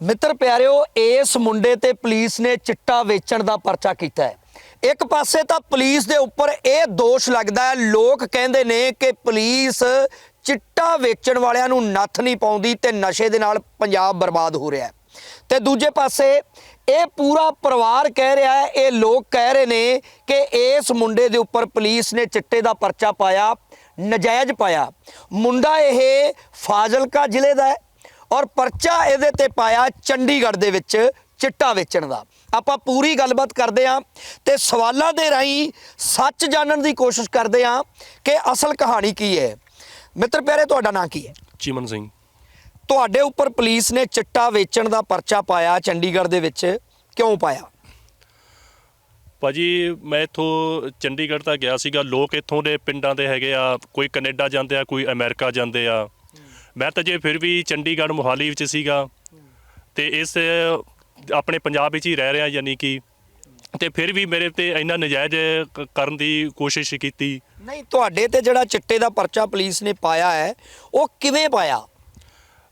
ਮਿੱਤਰ ਪਿਆਰਿਓ, ਇਸ ਮੁੰਡੇ ਤੇ ਪੁਲਿਸ ਨੇ ਚਿੱਟਾ ਵੇਚਣ ਦਾ ਪਰਚਾ ਕੀਤਾ ਹੈ। ਇੱਕ ਪਾਸੇ ਤਾਂ ਪੁਲਿਸ ਦੇ ਉੱਪਰ ਇਹ ਦੋਸ਼ ਲੱਗਦਾ ਹੈ, ਲੋਕ ਕਹਿੰਦੇ ਨੇ ਕਿ ਪੁਲਿਸ ਚਿੱਟਾ ਵੇਚਣ ਵਾਲਿਆਂ ਨੂੰ ਨੱਥ ਨਹੀਂ ਪਾਉਂਦੀ ਤੇ ਨਸ਼ੇ ਦੇ ਨਾਲ ਪੰਜਾਬ ਬਰਬਾਦ ਹੋ ਰਿਹਾ ਹੈ। ਤੇ ਦੂਜੇ ਪਾਸੇ ਇਹ ਪੂਰਾ ਪਰਿਵਾਰ ਕਹਿ ਰਿਹਾ ਹੈ, ਇਹ ਲੋਕ ਕਹਿ ਰਹੇ ਨੇ ਕਿ ਇਸ ਮੁੰਡੇ ਦੇ ਉੱਪਰ ਪੁਲਿਸ ਨੇ ਚਿੱਟੇ ਦਾ ਪਰਚਾ ਪਾਇਆ, ਨਜਾਇਜ਼ ਪਾਇਆ। ਮੁੰਡਾ ਇਹ ਫਾਜ਼ਿਲਕਾ ਜ਼ਿਲ੍ਹੇ ਦਾ ਹੈ ਔਰ ਪਰਚਾ ਇਹਦੇ ਤੇ ਪਾਇਆ ਚੰਡੀਗੜ੍ਹ ਦੇ ਵਿੱਚ ਚਿੱਟਾ ਵੇਚਣ ਦਾ। ਆਪਾਂ ਪੂਰੀ ਗੱਲਬਾਤ ਕਰਦੇ ਹਾਂ ਤੇ ਸਵਾਲਾਂ ਦੇ ਰਾਹੀਂ ਸੱਚ ਜਾਣਨ ਦੀ ਕੋਸ਼ਿਸ਼ ਕਰਦੇ ਹਾਂ ਕਿ ਅਸਲ ਕਹਾਣੀ ਕੀ ਹੈ। ਮਿੱਤਰ ਪਿਆਰੇ ਤੁਹਾਡਾ ਨਾਂ ਕੀ ਹੈ? ਚਿਮਨ ਸਿੰਘ। ਤੁਹਾਡੇ ਉੱਪਰ ਪੁਲਿਸ ਨੇ ਚਿੱਟਾ ਵੇਚਣ ਦਾ ਪਰਚਾ ਪਾਇਆ ਚੰਡੀਗੜ੍ਹ ਦੇ ਵਿੱਚ। ਕਿਉਂ ਪਾਇਆ? ਭਾਜੀ ਮੈਂ ਇੱਥੋਂ ਚੰਡੀਗੜ੍ਹ ਤਾਂ ਗਿਆ ਸੀਗਾ। ਲੋਕ ਇੱਥੋਂ ਦੇ ਪਿੰਡਾਂ ਦੇ ਹੈਗੇ ਆ। ਕੋਈ ਕੈਨੇਡਾ ਜਾਂਦੇ ਆ ਕੋਈ ਅਮਰੀਕਾ ਜਾਂਦੇ ਆ। ਮੈਂ ਤਾਂ ਜੇ ਫਿਰ ਵੀ ਚੰਡੀਗੜ੍ਹ ਮੁਹਾਲੀ ਵਿੱਚ ਸੀਗਾ ਤੇ ਇਸ ਆਪਣੇ ਪੰਜਾਬ ਵਿੱਚ ਹੀ ਰਹਿ ਰਿਹਾ ਯਾਨੀ ਕਿ ਤੇ ਫਿਰ ਵੀ ਮੇਰੇ ਤੇ ਇੰਨਾ ਨਜਾਇਜ਼ ਕ- ਕਰਨ ਦੀ ਕੋਸ਼ਿਸ਼ ਕੀਤੀ। ਨਹੀਂ ਤੁਹਾਡੇ ਤੇ ਜਿਹੜਾ ਚਿੱਟੇ ਦਾ ਪਰਚਾ ਪੁਲਿਸ ਨੇ ਪਾਇਆ ਹੈ ਉਹ ਕਿਵੇਂ ਪਾਇਆ?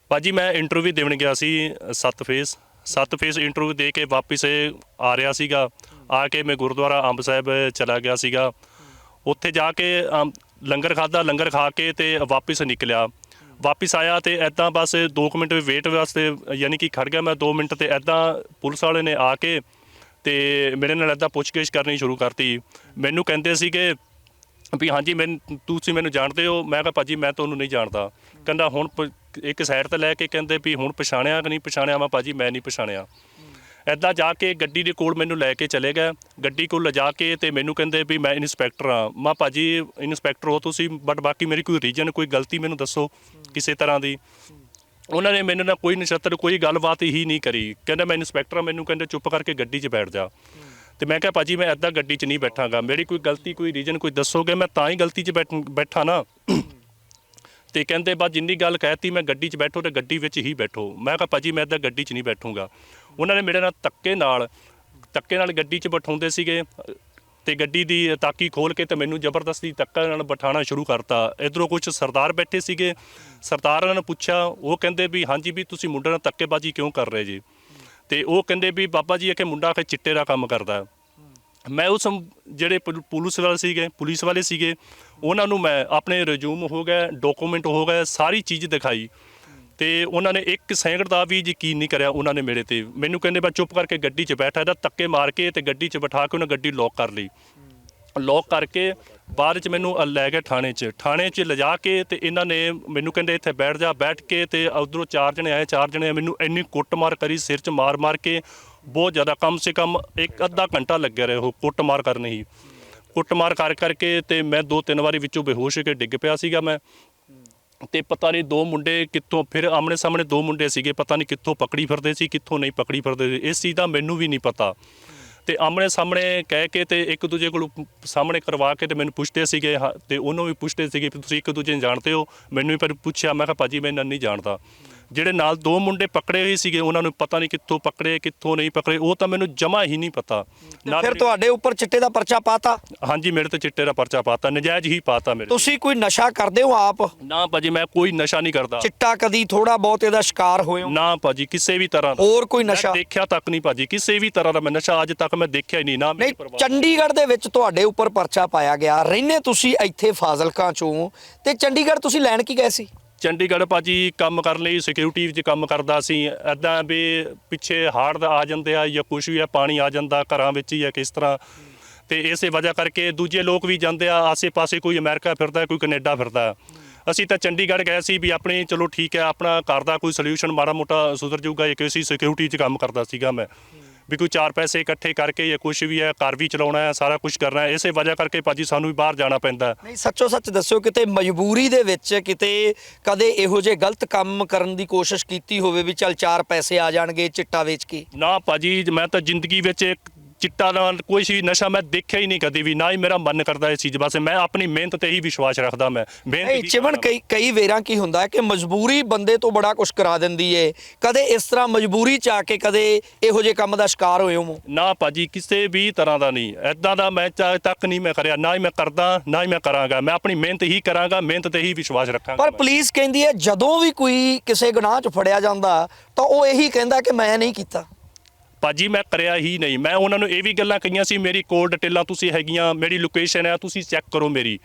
ਭਾਜੀ ਮੈਂ ਇੰਟਰਵਿਊ ਦੇਣ ਗਿਆ ਸੀ ਸੱਤ ਫੇਸ ਸੱਤ ਫੇਸ ਇੰਟਰਵਿਊ ਦੇ ਕੇ ਵਾਪਸ ਆ ਰਿਹਾ ਸੀਗਾ। ਆ ਕੇ ਮੈਂ ਗੁਰਦੁਆਰਾ ਅੰਬ ਸਾਹਿਬ ਚਲਾ ਗਿਆ ਸੀਗਾ। ਉੱਥੇ ਜਾ ਕੇ ਅਮ, ਲੰਗਰ ਖਾਦਾ ਲੰਗਰ ਖਾ ਕੇ ਤੇ ਵਾਪਸ ਨਿਕਲਿਆ। ਵਾਪਸ ਆਇਆ ਤੇ ਐਦਾਂ ਬਸ 2 ਮਿੰਟ ਵੇਟ ਵਾਸਤੇ, ਯਾਨੀ ਕਿ ਖੜ ਗਿਆ ਮੈਂ 2 ਮਿੰਟ ਤੇ ਐਦਾਂ ਪੁਲਿਸ ਵਾਲੇ ਨੇ ਆ ਕੇ ਤੇ ਮੇਰੇ ਨਾਲ ਐਦਾਂ ਪੁੱਛਗਿੱਛ ਕਰਨੀ ਸ਼ੁਰੂ ਕਰਤੀ। ਮੈਨੂੰ ਕਹਿੰਦੇ ਸੀਗੇ ਵੀ ਹਾਂਜੀ, ਮੈਂ, ਤੁਸੀਂ ਮੈਨੂੰ ਜਾਣਦੇ ਹੋ? ਮੈਂ ਕਿਹਾ, ਭਾਜੀ, ਮੈਂ ਤੁਹਾਨੂੰ ਨਹੀਂ ਜਾਣਦਾ। ਕਹਿੰਦਾ, ਹੁਣ ਪ- ਇੱਕ ਸਾਈਡ ਤੇ ਲੈ ਕੇ ਕਹਿੰਦੇ ਵੀ ਹੁਣ ਪਛਾਣਿਆ ਕਿ ਨਹੀਂ? ਪਛਾਣਿਆ ਮੈਂ ਭਾਜੀ, ਮੈਂ ਨਹੀਂ ਪਛਾਣਿਆ। ਐਦਾਂ ਜਾ ਕੇ ਗੱਡੀ ਦੇ ਕੋਲ ਮੈਨੂੰ ਲੈ ਕੇ ਚਲੇ ਗਏ। ਗੱਡੀ ਕੋਲ ਲਿਜਾ ਕੇ ਤੇ ਮੈਨੂੰ ਕਹਿੰਦੇ ਵੀ ਮੈਂ ਇਨਸਪੈਕਟਰ ਆ ਮੈਂ ਭਾਜੀ ਇਨਸਪੈਕਟਰ ਹੋ ਤੁਸੀਂ ਬਟ ਬਾਕੀ ਮੇਰੀ ਕੋਈ ਰੀਜਨ ਕੋਈ ਗਲਤੀ ਮੈਨੂੰ ਦੱਸੋ ਕਿਸੇ ਤਰ੍ਹਾਂ ਦੀ। ਉਹਨਾਂ ਨੇ ਮੈਨੂੰ ਨਾ ਕੋਈ ਨਛੱਤਰ, ਕੋਈ ਗੱਲਬਾਤ ਹੀ ਨਹੀਂ ਕਰੀ। ਕਹਿੰਦਾ, ਮੈਂ ਇਨਸਪੈਕਟਰ ਆ ਮੈਨੂੰ ਕਹਿੰਦੇ, ਚੁੱਪ ਕਰਕੇ ਗੱਡੀ 'ਚ ਬੈਠ ਜਾ। ਤੇ ਮੈਂ ਕਿਹਾ, ਭਾਜੀ, ਮੈਂ ਐਦਾਂ ਗੱਡੀ 'ਚ ਨਹੀਂ ਬੈਠਾਂਗਾ। ਮੇਰੀ ਕੋਈ ਗਲਤੀ, ਕੋਈ ਰੀਜਨ ਕੋਈ ਦੱਸੋਗੇ? ਮੈਂ ਤਾਂ ਹੀ ਗਲਤੀ 'ਚ ਬੈਠ- ਬੈਠਾ ਨਾ। ਤੇ ਕਹਿੰਦੇ ਬਾ ਜਿੰਨੀ ਗੱਲ ਕਹਿਤੀ, ਮੈਂ ਗੱਡੀ 'ਚ ਬੈਠੋ ਤੇ ਗੱਡੀ ਵਿੱਚ ਹੀ ਬੈਠੋ। ਮੈਂ ਕਿਹਾ, ਭਾਜੀ, ਮੈਂ ਐਦਾਂ ਗੱਡੀ 'ਚ ਨਹੀਂ ਬੈਠੂੰਗਾ। ਉਹਨਾਂ ਨੇ ਮੇਰੇ ਨਾਲ ਧੱਕੇ ਨਾਲ ਧੱਕੇ ਨਾਲ ਗੱਡੀ 'ਚ ਬਿਠਾਉਂਦੇ ਸੀਗੇ, ਤੇ ਗੱਡੀ ਦੀ ਤਾਕੀ ਖੋਲ ਕੇ ਤੇ ਮੈਨੂੰ ਜ਼ਬਰਦਸਤੀ ਧੱਕਾ ਨਾਲ ਬਿਠਾਉਣਾ ਸ਼ੁਰੂ ਕਰਤਾ। ਇਧਰੋਂ ਕੁਝ ਸਰਦਾਰ ਬੈਠੇ ਸੀਗੇ, ਸਰਦਾਰਾਂ ਨੇ ਪੁੱਛਿਆ, ਉਹ ਕਹਿੰਦੇ ਵੀ, ਹਾਂਜੀ ਵੀ ਤੁਸੀਂ ਮੁੰਡੇ ਨਾਲ ਧੱਕੇਬਾਜ਼ੀ ਕਿਉਂ ਕਰ ਰਹੇ ਜੀ? ਤੇ ਉਹ ਕਹਿੰਦੇ ਵੀ, ਬਾਬਾ ਜੀ, ਇਹ ਕਿ ਮੁੰਡਾ ਕਿ ਚਿੱਟੇ ਦਾ ਕੰਮ ਕਰਦਾ ਮੈਂ ਉਸ ਜਿਹੜੇ ਪੁਲ- ਪੁਲਿਸ ਵਾਲੇ ਸੀਗੇ, ਪੁਲਿਸ ਵਾਲੇ ਸੀਗੇ, ਉਹਨਾਂ ਨੂੰ ਮੈਂ ਆਪਣੇ ਰਿਜ਼ਿਊਮ ਹੋ ਗਏ ਡਾਕੂਮੈਂਟ ਹੋ ਗਏ ਸਾਰੀ ਚੀਜ਼ ਦਿਖਾਈ। ਤੇ ਉਹਨਾਂ ਨੇ ਇੱਕ ਸੈਕਿੰਡ ਦਾ ਵੀ ਯਕੀਨ ਨਹੀਂ ਕਰਿਆ ਉਹਨਾਂ ਨੇ ਮੇਰੇ ਤੇ। ਮੈਨੂੰ ਕਹਿੰਦੇ ਬਾ ਚੁੱਪ ਕਰਕੇ ਗੱਡੀ 'ਚ ਬੈਠਾ, ਇਹਦਾ ਧੱਕੇ ਮਾਰ ਕੇ ਤੇ ਗੱਡੀ 'ਚ ਬਿਠਾ ਕੇ ਉਹਨਾਂ ਗੱਡੀ ਲੋਕ ਕਰ ਲਈ। ਲੋਕ ਕਰਕੇ ਬਾਅਦ ਚ ਮੈਨੂੰ ਲੈ ਗਏ ਥਾਣੇ 'ਚ। ਥਾਣੇ 'ਚ ਲਿਜਾ ਕੇ ਤੇ ਇਹਨਾਂ ਨੇ ਮੈਨੂੰ ਕਹਿੰਦੇ, ਇੱਥੇ ਬੈਠ ਜਾ। ਬੈਠ ਕੇ ਤੇ ਉਧਰੋਂ ਚਾਰ ਜਣੇ ਆਏ, ਚਾਰ ਜਣੇ ਮੈਨੂੰ ਇੰਨੀ ਕੁੱਟਮਾਰ ਕਰੀ, ਸਿਰ 'ਚ ਮਾਰ ਮਾਰ ਕੇ। ਬਹੁਤ ਜ਼ਿਆਦਾ ਕਮ ਸੇ ਕਮ ਇੱਕ ਅੱਧਾ ਘੰਟਾ ਲੱਗਿਆ ਰਹੇ ਉਹ ਕੁੱਟਮਾਰ ਕਰਨ ਹੀ। ਕੁੱਟਮਾਰ ਕਰ ਕਰਕੇ ਤੇ ਮੈਂ ਦੋ ਤਿੰਨ ਵਾਰੀ ਵਿੱਚੋਂ ਬੇਹੋਸ਼ ਹੋ ਕੇ ਡਿੱਗ ਪਿਆ ਸੀਗਾ ਮੈਂ। ਤੇ ਪਤਾ ਨਹੀਂ ਦੋ ਮੁੰਡੇ ਕਿੱਥੋਂ ਫਿਰ ਆਮਣੇ ਸਾਹਮਣੇ ਦੋ ਮੁੰਡੇ ਸੀਗੇ ਪਤਾ ਨਹੀਂ ਕਿੱਥੋਂ ਪਕੜੀ ਫਿਰਦੇ ਸੀ ਕਿੱਥੋਂ ਨਹੀਂ ਪਕੜੀ ਫਿਰਦੇ ਸੀ। ਇਸ ਚੀਜ਼ ਦਾ ਮੈਨੂੰ ਵੀ ਨਹੀਂ ਪਤਾ। ਤੇ ਆਮਣੇ ਸਾਹਮਣੇ ਕਹਿ ਕੇ ਤੇ ਇੱਕ ਦੂਜੇ ਕੋਲ ਸਾਹਮਣੇ ਕਰਵਾ ਕੇ ਤੇ ਮੈਨੂੰ ਪੁੱਛਦੇ ਸੀਗੇ ਹਾਂ, ਤੇ ਉਹਨੂੰ ਵੀ ਪੁੱਛਦੇ ਸੀਗੇ ਵੀ ਤੁਸੀਂ ਇੱਕ ਦੂਜੇ ਨੂੰ ਜਾਣਦੇ ਹੋ? ਮੈਨੂੰ ਵੀ ਪਰ ਪੁੱਛਿਆ ਮੈਂ ਕਿਹਾ ਭਾਜੀ ਮੈਂ ਇਹਨਾਂ ਨਹੀਂ ਜਾਣਦਾ। ਜਿਹੜੇ ਨਾਲ ਦੋ ਮੁੰਡੇ ਪਕੜੇ ਹੋਏ ਸੀਗੇ ਉਹਨਾਂ ਨੂੰ ਪਤਾ ਨਹੀਂ ਕਿੱਥੋਂ ਪਕੜੇ ਕਿੱਥੋਂ ਨਹੀਂ ਪਕੜੇ ਉਹ ਤਾਂ ਮੈਨੂੰ ਜਮਾ ਹੀ ਨਹੀਂ ਪਤਾ। ਨਾ ਫਿਰ ਤੁਹਾਡੇ ਉੱਪਰ ਚਿੱਟੇ ਦਾ ਪਰਚਾ ਪਾਤਾ? ਹਾਂਜੀ ਮੇਰੇ ਤੇ ਚਿੱਟੇ ਦਾ ਪਰਚਾ ਪਾਤਾ ਨਜਾਇਜ਼ ਹੀ ਪਾਤਾ ਮੇਰੇ। ਤੁਸੀਂ ਕੋਈ ਨਸ਼ਾ ਕਰਦੇ ਹੋ ਆਪ? ਨਾ ਭਾਜੀ ਮੈਂ ਕੋਈ ਨਸ਼ਾ ਨਹੀਂ ਕਰਦਾ। ਚਿੱਟਾ ਕਦੀ ਥੋੜਾ ਬਹੁਤ ਇਹਦਾ ਸ਼ਿਕਾਰ ਹੋਏ ਹੋ? ਨਾ ਭਾਜੀ ਕਿਸੇ ਵੀ ਤਰ੍ਹਾਂ ਦਾ। ਹੋਰ ਕੋਈ ਮੈਂ ਨਸ਼ਾ? ਦੇਖਿਆ ਤੱਕ ਨਹੀਂ ਭਾਜੀ ਕਿਸੇ ਵੀ ਤਰ੍ਹਾਂ ਦਾ ਮੈਂ ਨਸ਼ਾ ਅੱਜ ਤੱਕ ਮੈਂ ਦੇਖਿਆ ਹੀ ਨਹੀਂ ਨਾ ਮੇਰੀ ਨਹੀਂ ਪਰਿਵਾਰ ਚੰਡੀਗੜ੍ਹ ਦੇ ਵਿੱਚ ਤੁਹਾਡੇ ਉੱਪਰ ਪਰਚਾ ਪਾਇਆ ਗਿਆ। ਰਹਿੰਦੇ ਤੁਸੀਂ ਇੱਥੇ ਫਾਜ਼ਿਲਕਾ ਚੋਂ ਤੇ ਚੰਡੀਗੜ੍ਹ ਤੁਸੀਂ ਲੈਣ ਕੀ ਗਏ ਸੀ? ਚੰਡੀਗੜ੍ਹ ਭਾਜੀ ਕੰਮ ਕਰਨ ਲਈ ਸਿਕਿਉਰਿਟੀ ਵਿੱਚ ਕੰਮ ਕਰਦਾ ਸੀ। ਐਦਾਂ ਵੀ ਪਿੱਛੇ ਹਾੜ ਦਾ ਆ ਜਾਂਦੇ ਆ ਜਾਂ ਕੁਝ ਵੀ ਆ, ਪਾਣੀ ਆ ਜਾਂਦਾ ਘਰਾਂ ਵਿੱਚ ਹੀ ਆ ਕਿਸ ਤਰ੍ਹਾਂ। ਤੇ ਇਸੇ ਵਜ੍ਹਾ ਕਰਕੇ ਦੂਜੇ ਲੋਕ ਵੀ ਜਾਂਦੇ ਆ, ਆਸੇ-ਪਾਸੇ ਕੋਈ ਅਮਰੀਕਾ ਫਿਰਦਾ, ਕੋਈ ਕੈਨੇਡਾ ਫਿਰਦਾ। ਅਸੀਂ ਤਾਂ ਚੰਡੀਗੜ੍ਹ ਗਏ ਸੀ ਵੀ ਆਪਣੇ ਚਲੋ ਠੀਕ ਹੈ ਆਪਣਾ ਘਰ ਦਾ ਕੋਈ ਸੋਲੂਸ਼ਨ ਮਾੜਾ ਮੋਟਾ ਸੁਧਰ ਜਾਊਗਾ, ਇੱਕ ਅਸੀਂ ਸਿਕਿਉਰਿਟੀ 'ਚ ਕੰਮ ਕਰਦਾ ਸੀਗਾ ਮੈਂ। ਵੀ ਕੋਈ ਚਾਰ ਪੈਸੇ ਇਕੱਠੇ ਕਰਕੇ ਜਾਂ ਕੁਝ ਵੀ ਹੈ ਘਰ ਵੀ ਚਲਾਉਣਾ ਹੈ ਸਾਰਾ ਕੁਝ ਕਰਨਾ ਹੈ ਇਸੇ ਵਜ੍ਹਾ ਕਰਕੇ ਭਾਜੀ ਸਾਨੂੰ ਵੀ ਬਾਹਰ ਜਾਣਾ ਪੈਂਦਾ। ਨਹੀਂ ਸੱਚੋ ਸੱਚ ਦੱਸਿਓ ਕਿਤੇ ਮਜਬੂਰੀ ਦੇ ਵਿੱਚ ਕਿਤੇ ਕਦੇ ਇਹੋ ਜਿਹੇ ਗਲਤ ਕੰਮ ਕਰਨ ਦੀ ਕੋਸ਼ਿਸ਼ ਕੀਤੀ ਹੋਵੇ ਵੀ ਚੱਲ ਚਾਰ ਪੈਸੇ ਆ ਜਾਣਗੇ ਚਿੱਟਾ ਵੇਚ ਕੇ ਨਾ ਭਾਜੀ ਮੈਂ ਤਾਂ ਜ਼ਿੰਦਗੀ ਵਿੱਚ ਇੱਕ ਚਿੱਟਾ ਦਾ ਕੋਈ ਵੀ ਨਸ਼ਾ ਮੈਂ ਦੇਖਿਆ ਹੀ ਨਹੀਂ ਕਦੀ ਵੀ ਨਾ ਹੀ ਮੇਰਾ ਮਨ ਕਰਦਾ ਇਸ ਚੀਜ਼। ਵਾਸਤੇ ਮੈਂ ਆਪਣੀ ਮਿਹਨਤ ਤੇ ਹੀ ਵਿਸ਼ਵਾਸ ਰੱਖਦਾ ਮੈਂ। ਮਿਹਨਤ ਨਹੀਂ ਚਿਮਨ ਕਰਦਾ। ਕਈ ਕਈ ਵੇਰਾਂ ਕੀ ਹੁੰਦਾ ਹੈ ਕਿ ਮਜਬੂਰੀ ਬੰਦੇ ਤੋਂ ਬੜਾ ਕੁਝ ਕਰਾ ਦਿੰਦੀ ਏ। ਕਦੇ ਇਸ ਤਰ੍ਹਾਂ ਮਜਬੂਰੀ ਚ ਆ ਕੇ ਕਦੇ ਇਹੋ ਜਿਹੇ ਕੰਮ ਦਾ ਸ਼ਿਕਾਰ ਹੋਏ ਹੋ ਨਾ ਭਾਜੀ ਕਿਸੇ ਵੀ ਤਰ੍ਹਾਂ ਦਾ ਨਹੀਂ। ਐਦਾਂ ਦਾ ਮੈਂ ਚਾਹ ਤੱਕ ਨਹੀਂ ਮੈਂ ਕਰਿਆ। ਨਾ ਹੀ ਮੈਂ ਕਰਦਾ ਨਾ ਹੀ ਮੈਂ ਕਰਾਂਗਾ। ਮੈਂ ਆਪਣੀ ਮਿਹਨਤ ਹੀ ਕਰਾਂਗਾ ਮਿਹਨਤ ਤੇ ਹੀ ਵਿਸ਼ਵਾਸ ਰੱਖਾਂਗਾ ਪਰ ਮੈਂ। ਪੁਲਿਸ ਕਹਿੰਦੀ ਹੈ ਜਦੋਂ ਵੀ ਕੋਈ ਕਿਸੇ ਗੁਨਾਹ 'ਚ ਫੜਿਆ ਜਾਂਦਾ ਤਾਂ ਉਹ ਇਹੀ ਕਹਿੰਦਾ ਕਿ ਮੈਂ ਨਹੀਂ ਕੀਤਾ। ਭਾਜੀ ਮੈਂ ਕਰਿਆ ਹੀ ਨਹੀਂ। ਮੈਂ ਉਹਨਾਂ ਨੂੰ ਇਹ ਵੀ ਗੱਲਾਂ ਕਹੀਆਂ ਸੀ ਮੇਰੀ ਕੋਲ ਡਿਟੇਲਾਂ ਤੁਸੀਂ ਹੈਗੀਆਂ ਮੇਰੀ ਲੋਕੇਸ਼ਨ ਹੈ ਤੁਸੀਂ ਚੈੱਕ ਕਰੋ ਮੇਰੀ।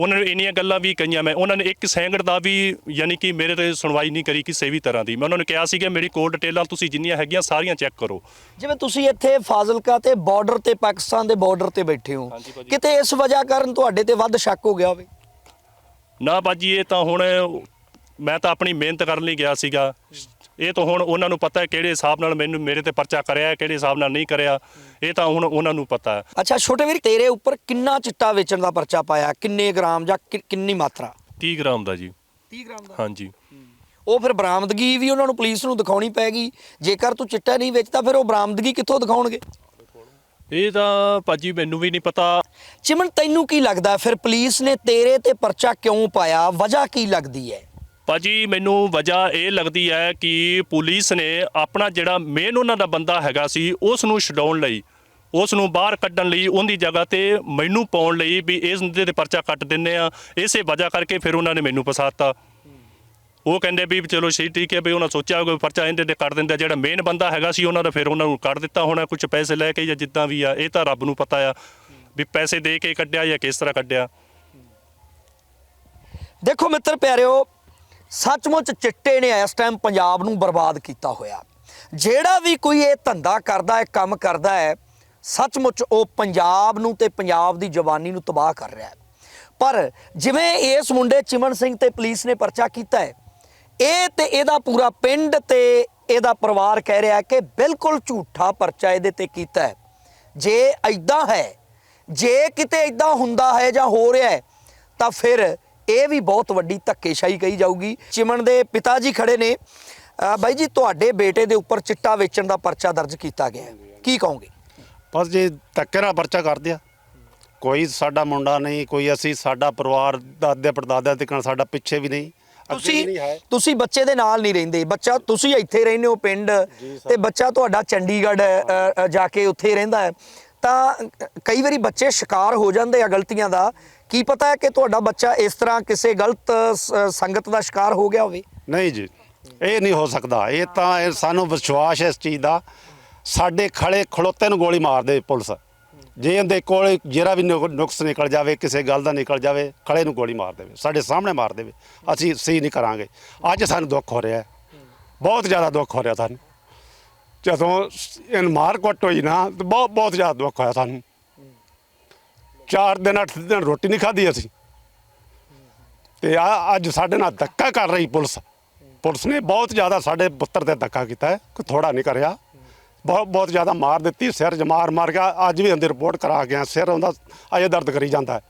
ਉਹਨਾਂ ਨੇ ਇੰਨੀਆਂ ਗੱਲਾਂ ਵੀ ਕਹੀਆਂ ਮੈਂ। ਉਹਨਾਂ ਨੇ ਇੱਕ ਸੈਂਕੜ ਦਾ ਵੀ ਯਾਨੀ ਕਿ ਮੇਰੇ ਤੇ ਸੁਣਵਾਈ ਨਹੀਂ ਕਰੀ ਕਿਸੇ ਵੀ ਤਰ੍ਹਾਂ ਦੀ। ਮੈਂ ਉਹਨਾਂ ਨੂੰ ਕਿਹਾ ਸੀ ਕਿ ਮੇਰੀ ਕੋਲ ਡਿਟੇਲਾਂ ਤੁਸੀਂ ਜਿੰਨੀਆਂ ਹੈਗੀਆਂ ਸਾਰੀਆਂ ਚੈੱਕ ਕਰੋ। ਜਿਵੇਂ ਤੁਸੀਂ ਇੱਥੇ ਫਾਜ਼ਿਲਕਾ ਤੇ ਬਾਰਡਰ ਤੇ ਪਾਕਿਸਤਾਨ ਦੇ ਬਾਰਡਰ ਤੇ ਬੈਠੇ ਹੋ। ਕਿਤੇ ਇਸ ਵਜ੍ਹਾ ਕਾਰਨ ਤੁਹਾਡੇ ਤੇ ਵੱਧ ਸ਼ੱਕ ਹੋ ਗਿਆ ਹੋਵੇ? ਨਾ ਬਾਜੀ ਇਹ ਤਾਂ ਹੁਣ ਮੈਂ ਤਾਂ ਆਪਣੀ ਮਿਹਨਤ ਕਰਨ ਲਈ ਗਿਆ ਸੀਗਾ। ਇਹ ਤਾਂ ਹੁਣ ਉਹਨਾਂ ਨੂੰ ਪਤਾ ਹੈ ਕਿਹੜੇ ਹਿਸਾਬ ਨਾਲ ਮੈਨੂੰ ਮੇਰੇ ਤੇ ਪਰਚਾ ਕਰਿਆ ਹੈ, ਕਿਹੜੇ ਹਿਸਾਬ ਨਾਲ ਨਹੀਂ ਕਰਿਆ। ਇਹ ਤਾਂ ਹੁਣ ਉਹਨਾਂ ਨੂੰ ਪਤਾ ਹੈ। ਅੱਛਾ ਛੋਟੇ ਵੀਰ ਤੇਰੇ ਉੱਪਰ ਕਿੰਨਾ ਚਿੱਟਾ ਵੇਚਣ ਦਾ ਪਰਚਾ ਪਾਇਆ? ਕਿੰਨੇ ਗ੍ਰਾਮ ਜਾਂ ਕਿ- ਕਿੰਨੀ ਮਾਤਰਾ? 30 ਗ੍ਰਾਮ ਦਾ ਜੀ। 30 ਗ੍ਰਾਮ ਦਾ? ਹਾਂਜੀ। ਉਹ ਫਿਰ ਬਰਾਮਦਗੀ ਵੀ ਉਹਨਾਂ ਨੂੰ ਪੁਲਿਸ ਨੂੰ ਦਿਖਾਉਣੀ ਪੈਗੀ। ਜੇਕਰ ਤੂੰ ਚਿੱਟਾ ਨਹੀਂ ਵੇਚਦਾ ਫਿਰ ਉਹ ਬਰਾਮਦਗੀ ਕਿੱਥੋਂ ਦਿਖਾਉਣਗੇ? ਇਹ ਤਾਂ ਭਾਜੀ ਮੈਨੂੰ ਵੀ ਨਹੀਂ ਪਤਾ। ਚਿਮਨ ਤੈਨੂੰ ਕੀ ਲੱਗਦਾ? ਫਿਰ ਪੁਲਿਸ ਨੇ ਤੇਰੇ ਤੇ ਪਰਚਾ ਕਿਉਂ ਪਾਇਆ? ਵਜ੍ਹਾ ਕੀ ਲੱਗਦੀ ਹੈ? ਭਾਜੀ, ਮੈਨੂੰ ਵਜ੍ਹਾ ਇਹ ਲੱਗਦੀ ਹੈ ਕਿ ਪੁਲਿਸ ਨੇ ਆਪਣਾ ਜਿਹੜਾ ਮੇਨ ਉਹਨਾਂ ਦਾ ਬੰਦਾ ਹੈਗਾ ਸੀ ਉਸ ਨੂੰ ਛਡਾਉਣ ਲਈ ਉਸ ਨੂੰ ਬਾਹਰ ਕੱਢਣ ਲਈ, ਉਹਦੀ ਜਗ੍ਹਾ ਤੇ ਮੈਨੂੰ ਪਾਉਣ ਲਈ ਵੀ ਇਸ ਦੇ ਤੇ ਪਰਚਾ ਕੱਟ ਦਿੰਨੇ ਆ ਇਸੇ ਵਜ੍ਹਾ ਕਰਕੇ ਫਿਰ ਉਹਨਾਂ ਨੇ ਮੈਨੂੰ ਫਸਾਤਾ। ਉਹ ਕਹਿੰਦੇ ਵੀ ਚਲੋ ਸਹੀ, ਠੀਕ ਹੈ ਵੀ ਉਹਨਾਂ ਸੋਚਿਆ ਹੋਊਗਾ ਪਰਚਾ ਇਹਦੇ ਤੇ ਕੱਟ ਦਿੰਦਾ। ਜਿਹੜਾ ਮੇਨ ਬੰਦਾ ਹੈਗਾ ਸੀ, ਉਹਨਾਂ ਦਾ ਫਿਰ ਉਹਨਾਂ ਨੂੰ ਕੱਢ ਦਿੱਤਾ ਹੋਣਾ ਕੁਝ ਪੈਸੇ ਲੈ ਕੇ ਜਾਂ ਜਿੱਦਾਂ ਵੀ ਆ, ਇਹ ਤਾਂ ਰੱਬ ਨੂੰ ਪਤਾ ਆ ਵੀ ਪੈਸੇ ਦੇ ਕੇ ਕੱਢਿਆ ਜਾਂ ਕਿਸ ਤਰ੍ਹਾਂ ਕੱਢਿਆ। ਦੇਖੋ ਮਿੱਤਰ ਪਿਆਰਿਓ ਸੱਚਮੁੱਚ ਚਿੱਟੇ ਨੇ ਇਸ ਟਾਈਮ ਪੰਜਾਬ ਨੂੰ ਬਰਬਾਦ ਕੀਤਾ ਹੋਇਆ। ਜਿਹੜਾ ਵੀ ਕੋਈ ਇਹ ਧੰਦਾ ਕਰਦਾ ਹੈ ਕੰਮ ਕਰਦਾ ਹੈ, ਸੱਚਮੁੱਚ ਉਹ ਪੰਜਾਬ ਨੂੰ ਤੇ ਪੰਜਾਬ ਦੀ ਜਵਾਨੀ ਨੂੰ ਤਬਾਹ ਕਰ ਰਿਹਾ ਹੈ। ਪਰ ਜਿਵੇਂ ਇਸ ਮੁੰਡੇ ਚਿਮਨ ਸਿੰਘ ਤੇ ਪੁਲਿਸ ਨੇ ਪਰਚਾ ਕੀਤਾ ਹੈ, ਇਹ ਤੇ ਇਹਦਾ ਪੂਰਾ ਪਿੰਡ ਤੇ ਇਹਦਾ ਪਰਿਵਾਰ ਕਹਿ ਰਿਹਾ ਕਿ ਬਿਲਕੁਲ ਝੂਠਾ ਪਰਚਾ ਇਹਦੇ ਤੇ ਕੀਤਾ ਹੈ। ਜੇ ਐਦਾਂ ਹੈ, ਜੇ ਕਿਤੇ ਐਦਾਂ ਹੁੰਦਾ ਹੈ ਜਾਂ ਹੋ ਰਿਹਾ ਹੈ, ਤਾਂ ਫਿਰ ਇਹ ਵੀ ਬਹੁਤ ਵੱਡੀ ਧੱਕੇਸ਼ਾਹੀ ਕਹੀ ਜਾਊਗੀ। ਚਿਮਨ ਦੇ ਪਿਤਾ ਜੀ ਖੜੇ ਨੇ। ਬਾਈ ਜੀ ਤੁਹਾਡੇ ਬੇਟੇ ਦੇ ਉੱਪਰ ਚਿੱਟਾ ਵੇਚਣ ਦਾ ਪਰਚਾ ਦਰਜ ਕੀਤਾ ਗਿਆ ਹੈ। ਕੀ ਕਹੋਗੇ? ਬਸ ਜੇ ਧੱਕੇ ਨਾਲ ਪਰਚਾ ਕਰ ਦਿਆ ਕੋਈ ਸਾਡਾ ਮੁੰਡਾ ਨਹੀਂ ਕੋਈ ਅਸੀਂ ਸਾਡਾ ਪਰਿਵਾਰ ਦਾਦੇ ਪੜਦਾਦੇ ਤੱਕ ਸਾਡਾ ਪਿੱਛੇ ਵੀ ਨਹੀਂ। ਤੁਸੀਂ ਤੁਸੀਂ ਬੱਚੇ ਦੇ ਨਾਲ ਨਹੀਂ ਰਹਿੰਦੇ। ਬੱਚਾ ਤੁਸੀਂ ਇੱਥੇ ਰਹਿੰਦੇ ਹੋ ਪਿੰਡ ਤੇ ਬੱਚਾ ਤੁਹਾਡਾ ਚੰਡੀਗੜ੍ਹ ਜਾ ਕੇ ਉੱਥੇ ਰਹਿੰਦਾ ਹੈ। ਤਾਂ ਕਈ ਵਾਰੀ ਬੱਚੇ ਸ਼ਿਕਾਰ ਹੋ ਜਾਂਦੇ ਆ ਗਲਤੀਆਂ ਦਾ। ਕੀ ਪਤਾ ਹੈ ਕਿ ਤੁਹਾਡਾ ਬੱਚਾ ਇਸ ਤਰ੍ਹਾਂ ਕਿਸੇ ਗਲਤ ਸ- ਸੰਗਤ ਦਾ ਸ਼ਿਕਾਰ ਹੋ ਗਿਆ ਹੋਵੇ? ਨਹੀਂ ਜੀ, ਇਹ ਨਹੀਂ ਹੋ ਸਕਦਾ। ਇਹ ਤਾਂ ਇਹ ਸਾਨੂੰ ਵਿਸ਼ਵਾਸ ਹੈ ਇਸ ਚੀਜ਼ ਦਾ। ਸਾਡੇ ਖੜੇ ਖਲੋਤੇ ਨੂੰ ਗੋਲੀ ਮਾਰ ਦੇ ਪੁਲਿਸ। ਜੇ ਇਹਦੇ ਕੋਲ ਜਿਹੜਾ ਵੀ ਨੁਕ- ਨੁਕਸ ਨਿਕਲ ਜਾਵੇ, ਕਿਸੇ ਗੱਲ ਦਾ ਨਿਕਲ ਜਾਵੇ ਖੜੇ ਨੂੰ ਗੋਲੀ ਮਾਰ ਦੇਵੇ, ਸਾਡੇ ਸਾਹਮਣੇ ਮਾਰ ਦੇਵੇ। ਅਸੀਂ ਸਹੀ ਨਹੀਂ ਕਰਾਂਗੇ। ਅੱਜ ਸਾਨੂੰ ਦੁੱਖ ਹੋ ਰਿਹਾ ਹੈ। ਬਹੁਤ ਜ਼ਿਆਦਾ ਦੁੱਖ ਹੋ ਰਿਹਾ ਸਾਨੂੰ। ਜਦੋਂ ਇਹਨੂੰ ਮਾਰ ਕੁੱਟ ਹੋਈ ਨਾ ਤੇ ਬਹੁਤ ਬਹੁਤ ਜ਼ਿਆਦਾ ਦੁੱਖ ਹੋਇਆ ਸਾਨੂੰ। ਚਾਰ ਦਿਨ ਅੱਠ ਦਿਨ ਰੋਟੀ ਨਹੀਂ ਖਾਧੀ ਅਸੀਂ। ਤੇ ਆ ਅੱਜ ਸਾਡੇ ਨਾਲ ਧੱਕਾ ਕਰ ਰਹੀ ਪੁਲਿਸ। ਪੁਲਿਸ ਨੇ ਬਹੁਤ ਜ਼ਿਆਦਾ ਸਾਡੇ ਪੁੱਤਰ ਤੇ ਧੱਕਾ ਕੀਤਾ ਹੈ ਕੋਈ ਥੋੜਾ ਨਹੀਂ ਕਰਿਆ। ਬਹੁਤ ਬਹੁਤ ਜ਼ਿਆਦਾ ਮਾਰ ਦਿੱਤੀ ਸਿਰ ਜਮਾਰ ਮਾਰ ਗਿਆ। ਅੱਜ ਵੀ ਅੰਦਰ ਰਿਪੋਰਟ ਕਰਾ ਗਿਆ ਸਿਰ ਉਹਦਾ ਅਜੇ ਦਰਦ ਕਰੀ ਜਾਂਦਾ ਹੈ।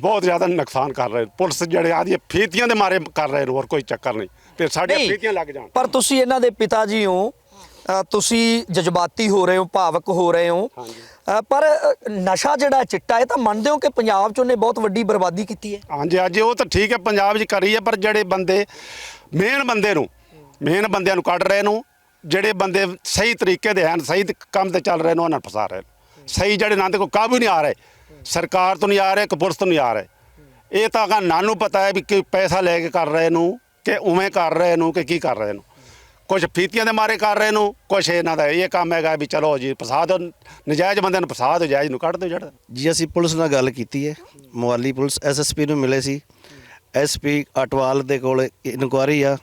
ਬਹੁਤ ਜ਼ਿਆਦਾ ਨੁਕਸਾਨ ਕਰ ਰਹੇ ਪੁਲਿਸ ਜਿਹੜੇ ਆਦੀ ਫੀਤੀਆਂ ਦੇ ਮਾਰੇ ਕਰ ਰਹੇ ਹੋਰ ਕੋਈ ਚੱਕਰ ਨਹੀਂ। ਤੇ ਸਾਡੇ ਨਹੀਂ, ਫੀਤੀਆਂ ਲੱਗ ਜਾਣ। ਪਰ ਤੁਸੀਂ ਇਹਨਾਂ ਦੇ ਪਿਤਾ ਜੀ ਹੋ ਤੁਸੀਂ ਜਜ਼ਬਾਤੀ ਹੋ ਰਹੇ ਹੋ ਭਾਵਕ ਹੋ ਰਹੇ ਹੋ। ਪਰ ਨਸ਼ਾ ਜਿਹੜਾ ਚਿੱਟਾ ਇਹ ਤਾਂ ਮੰਨਦੇ ਹੋ ਕਿ ਪੰਜਾਬ 'ਚ ਉਹਨੇ ਬਹੁਤ ਵੱਡੀ ਬਰਬਾਦੀ ਕੀਤੀ ਹੈ? ਹਾਂਜੀ ਹਾਂਜੀ ਉਹ ਤਾਂ ਠੀਕ ਹੈ ਪੰਜਾਬ 'ਚ ਕਰੀ ਹੈ ਪਰ ਜਿਹੜੇ ਬੰਦੇ ਮੇਨ ਬੰਦੇ ਨੂੰ ਮੇਨ ਬੰਦਿਆਂ ਨੂੰ ਕੱਢ ਰਹੇ ਨੂੰ ਜਿਹੜੇ ਬੰਦੇ ਸਹੀ ਤਰੀਕੇ ਦੇ ਹਨ ਸਹੀ ਕੰਮ ਤੇ ਚੱਲ ਰਹੇ ਨੇ ਉਹਨਾਂ ਨੂੰ ਫਸਾ ਰਹੇ ਸਹੀ ਜਿਹੜੇ ਨਾਂ ਤੇ ਕੋਈ ਕਾਬੂ ਨਹੀਂ ਆ ਰਹੇ ਸਰਕਾਰ ਤੋਂ ਨਹੀਂ ਆ ਰਹੇ ਕਿ ਪੁਲਿਸ ਤੋਂ ਨਹੀਂ ਆ ਰਹੇ। ਇਹ ਤਾਂ ਕਾ ਨਾਨੂੰ ਪਤਾ ਹੈ ਵੀ ਕਿ ਪੈਸਾ ਲੈ ਕੇ ਕਰ ਰਹੇ ਨੂੰ ਕਿ ਉਵੇਂ ਕਰ ਰਹੇ ਨੂੰ ਕਿ ਕੀ ਕਰ ਰਹੇ ਨੂੰ। ਕੁਝ ਫੀਤੀਆਂ ਦੇ ਮਾਰੇ ਕਰ ਰਹੇ ਨੂੰ ਕੁਝ ਇਹਨਾਂ ਦਾ ਇਹ ਕੰਮ ਹੈਗਾ ਵੀ ਚਲੋ ਜੀ ਫਸਾ ਨਜਾਇਜ਼ ਬੰਦੇ ਨੂੰ ਫਸਾ ਜਾਇਜ਼ ਨੂੰ ਕੱਢ ਦਿਓ ਜਿਹੜਾ। ਜੀ, ਅਸੀਂ ਪੁਲਿਸ ਨਾਲ ਗੱਲ ਕੀਤੀ ਹੈ, ਮੋਹਾਲੀ ਪੁਲਿਸ ਐਸਐਸਪੀ ਨੂੰ ਮਿਲੇ ਸੀ। ਐਸਪੀ ਅਟਵਾਲ ਦੇ ਕੋਲ ਇਨਕੁਆਰੀ ਆ।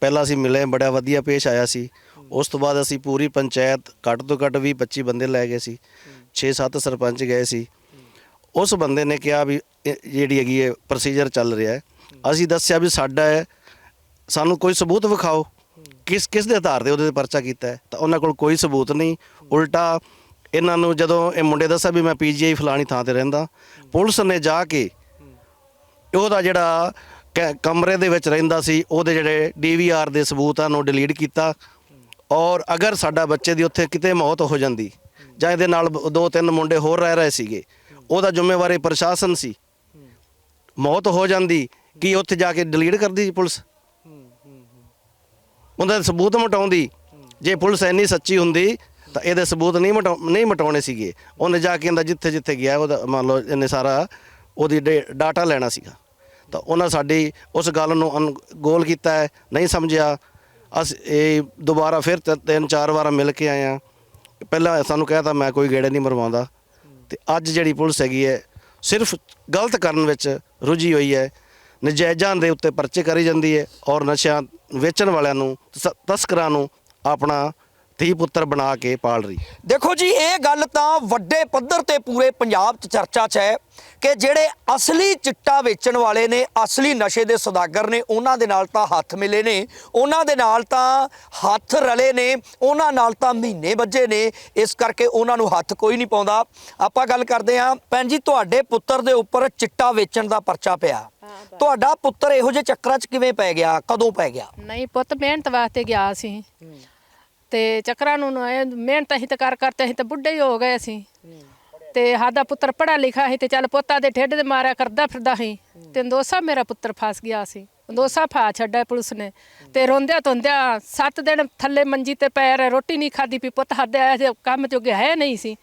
ਪਹਿਲਾਂ ਅਸੀਂ ਮਿਲੇ, ਬੜਾ ਵਧੀਆ ਪੇਸ਼ ਆਇਆ ਸੀ। ਉਸ ਤੋਂ ਬਾਅਦ ਅਸੀਂ ਪੂਰੀ ਪੰਚਾਇਤ, ਘੱਟ ਤੋਂ ਘੱਟ ਵੀ 25 ਬੰਦੇ ਲੈ ਗਏ ਸੀ। 6-7 ਸਰਪੰਚ ਗਏ ਸੀ। ਉਸ ਬੰਦੇ ਨੇ ਕਿਹਾ ਵੀ, ਇਹ ਜਿਹੜੀ ਹੈਗੀ ਹੈ ਪ੍ਰੋਸੀਜਰ ਚੱਲ ਰਿਹਾ ਹੈ। ਅਸੀਂ ਦੱਸਿਆ ਵੀ ਸਾਡਾ ਹੈ, ਸਾਨੂੰ ਕੋਈ ਸਬੂਤ ਵਿਖਾਓ। ਕਿਸ ਕਿਸ ਦੇ ਆਧਾਰ ਤੇ ਉਹਦੇ ਤੇ ਪਰਚਾ ਕੀਤਾ ਹੈ? ਤਾਂ ਉਹਨਾਂ ਕੋਲ ਕੋਈ ਸਬੂਤ ਨਹੀਂ। ਉਲਟਾ ਇਹਨਾਂ ਨੂੰ ਜਦੋਂ ਇਹ ਮੁੰਡੇ ਦੱਸਿਆ ਵੀ ਮੈਂ ਪੀਜੀਆਈ ਫਲਾਣੀ ਥਾਂ ਤੇ ਰਹਿੰਦਾ, ਪੁਲਿਸ ਨੇ ਜਾ ਕੇ ਉਹਦਾ ਜਿਹੜਾ ਕੈ- ਕਮਰੇ ਦੇ ਵਿੱਚ ਰਹਿੰਦਾ ਸੀ, ਉਹਦੇ ਜਿਹੜੇ ਡੀਵੀਆਰ ਦੇ ਸਬੂਤ ਆ ਨੂੰ ਡਿਲੀਟ ਕੀਤਾ। ਔਰ ਅਗਰ ਸਾਡਾ ਬੱਚੇ ਦੀ ਉੱਥੇ ਕਿਤੇ ਮੌਤ ਹੋ ਜਾਂਦੀ ਜਾਂ ਇਹਦੇ ਨਾਲ ਦੋ ਤਿੰਨ ਮੁੰਡੇ ਹੋਰ ਰਹਿ ਰਹੇ ਸੀਗੇ, ਉਹਦਾ ਜ਼ਿੰਮੇਵਾਰੀ ਪ੍ਰਸ਼ਾਸਨ ਸੀ। ਮੌਤ ਹੋ ਜਾਂਦੀ, ਕੀ ਉੱਥੇ ਜਾ ਕੇ ਡਿਲੀਟ ਕਰਦੀ ਪੁਲਿਸ? ਉਹਨਾਂ ਦੇ ਸਬੂਤ ਮਟਾਉਂਦੀ। ਜੇ ਪੁਲਿਸ ਇੰਨੀ ਸੱਚੀ ਹੁੰਦੀ, ਤਾਂ ਇਹਦੇ ਸਬੂਤ ਨਹੀਂ ਮਟਾ, ਨਹੀਂ ਮਟਾਉਣੇ ਸੀਗੇ। ਉਹਨੇ ਜਾ ਕੇ ਇਹਦਾ ਜਿੱਥੇ ਜਿੱਥੇ ਗਿਆ, ਉਹਦਾ ਮੰਨ ਲਓ ਇਹਨੇ ਸਾਰਾ ਉਹਦੀ ਡੇ- ਡਾਟਾ ਲੈਣਾ ਸੀਗਾ। ਤਾਂ ਉਹਨਾਂ ਸਾਡੀ ਉਸ ਗੱਲ ਨੂੰ ਅਨਗੋਲ ਕੀਤਾ ਹੈ, ਨਹੀਂ ਸਮਝਿਆ। ਅਸ ਇਹ ਦੁਬਾਰਾ ਫਿਰ ਤਿੰਨ ਚਾਰ ਵਾਰ ਮਿਲ ਕੇ ਆਏ ਆ ਪਹਿਲਾਂ ਸਾਨੂੰ ਕਹਿਤਾ, ਮੈਂ ਕੋਈ ਗੇੜੇ ਨਹੀਂ ਮਰਵਾਉਂਦਾ। ਤੇ ਅੱਜ ਜਿਹੜੀ ਪੁਲਿਸ ਹੈਗੀ ਹੈ, ਸਿਰਫ ਗਲਤ ਕਰਨ ਵਿੱਚ ਰੁਝੀ ਹੋਈ ਹੈ। ਨਜਾਇਜ਼ਾਂ ਦੇ ਉੱਤੇ ਪਰਚੇ ਕਰੀ ਜਾਂਦੀ ਹੈ ਔਰ ਨਸ਼ਿਆਂ ਵੇਚਣ ਵਾਲਿਆਂ ਨੂੰ ਤਸ- ਤਸਕਰਾਂ ਨੂੰ ਆਪਣਾ ਧੀ ਪੁੱਤਰ ਬਣਾ ਕੇ ਪਾਲ ਰਹੀ। ਦੇਖੋ ਜੀ ਇਹ ਗੱਲ ਤਾਂ ਵੱਡੇ ਪੱਧਰ ਤੇ ਪੂਰੇ ਪੰਜਾਬ 'ਚ ਚਰਚਾ 'ਚ ਹੈ ਕਿ ਜਿਹੜੇ ਅਸਲੀ ਚਿੱਟਾ ਵੇਚਣ ਵਾਲੇ ਨੇ ਅਸਲੀ ਨਸ਼ੇ ਦੇ ਸੌਦਾਗਰ ਨੇ ਉਹਨਾਂ ਦੇ ਨਾਲ ਤਾਂ ਹੱਥ ਮਿਲੇ ਨੇ ਉਹਨਾਂ ਦੇ ਨਾਲ ਤਾਂ ਹੱਥ ਰਲੇ ਨੇ ਉਹਨਾਂ ਨਾਲ ਤਾਂ ਮਹੀਨੇ ਵੱਜੇ ਨੇ ਇਸ ਕਰਕੇ ਉਹਨਾਂ ਨੂੰ ਹੱਥ ਕੋਈ ਨਹੀਂ ਪਾਉਂਦਾ। ਆਪਾਂ ਗੱਲ ਕਰਦੇ ਹਾਂ ਭੈਣ ਜੀ ਤੁਹਾਡੇ ਪੁੱਤਰ ਦੇ ਉੱਪਰ ਚਿੱਟਾ ਵੇਚਣ ਦਾ ਪਰਚਾ ਪਿਆ। ਤੁਹਾਡਾ ਪੁੱਤਰ ਇਹੋ ਜਿਹੇ ਚੱਕਰਾਂ 'ਚ ਕਿਵੇਂ ਪੈ ਗਿਆ? ਕਦੋਂ ਪੈ ਗਿਆ? ਨਹੀਂ ਪੁੱਤ ਮਿਹਨਤ ਵਾਸਤੇ ਗਿਆ ਸੀ। ਤੇ ਚੱਕਰਾਂ ਨੂੰ ਨਾ ਇਹ ਮਿਹਨਤ ਅਸੀਂ ਤਾਂ ਕਰ ਕਰਤੇ ਅਸੀਂ ਤਾਂ ਬੁੱਢੇ ਹੀ ਹੋ ਗਏ ਅਸੀਂ। ਤੇ ਸਾਡਾ ਪੁੱਤਰ ਪੜਾ ਲਿਖਾ ਸੀ ਤੇ ਚੱਲ ਪੋਤਾ ਦੇ ਠੇਡ ਦੇ ਮਾਰਿਆ ਕਰਦਾ ਫਿਰਦਾ ਸੀ। ਤੇ ਦੋਸਾ ਮੇਰਾ ਪੁੱਤਰ ਫਸ ਗਿਆ ਸੀ। ਦੋਸਾ ਫਾ ਛੱਡਿਆ ਪੁਲਿਸ ਨੇ। ਤੇ ਰੋਂਦਿਆਂ ਤੋਂਦਿਆਂ 7 ਦਿਨ ਥੱਲੇ ਮੰਜੀ ਤੇ ਪੈ ਰਿਹਾ ਰੋਟੀ ਨਹੀਂ ਖਾਦੀ ਵੀ ਪੁੱਤ ਹੱਦੇ ਆਇਆ ਸੀ, ਕੰਮ ਚੋਂ ਹੈ ਨਹੀਂ ਸੀ।